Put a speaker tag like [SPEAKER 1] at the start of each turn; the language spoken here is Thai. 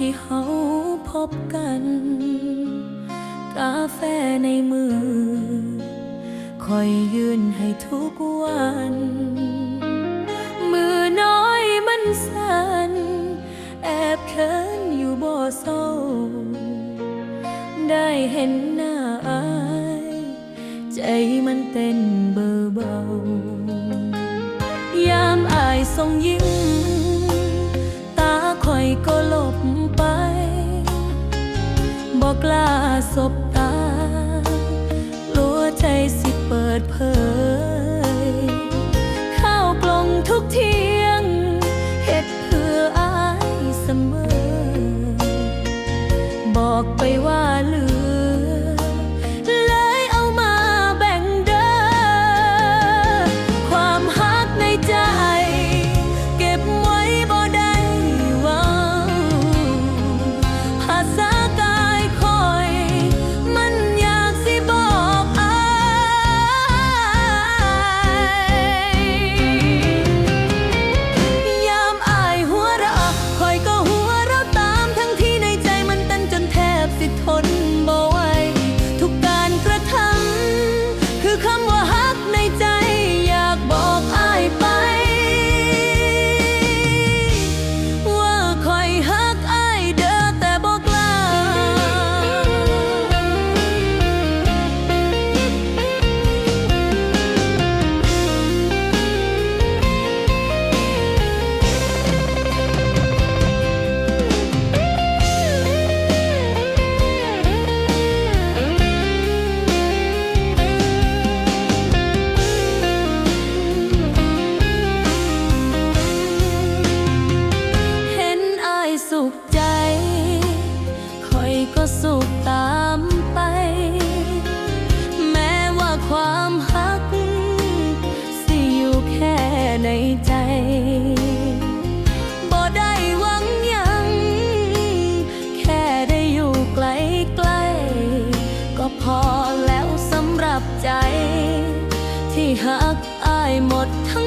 [SPEAKER 1] ที่เฮาพบกัน กาแฟในมือ คอยยืนให้ทุกวัน มือน้อยมันสั่น แอบเขินอยู่บ่เศร้า ได้เห็นหน้าอาย ใจมันเต้นเบาเบายามอายส่งยิ้ม ตาคอยก็หลบ กล้าสบตากลัวใจสิเปิดเผย หักอายหมดทั้ง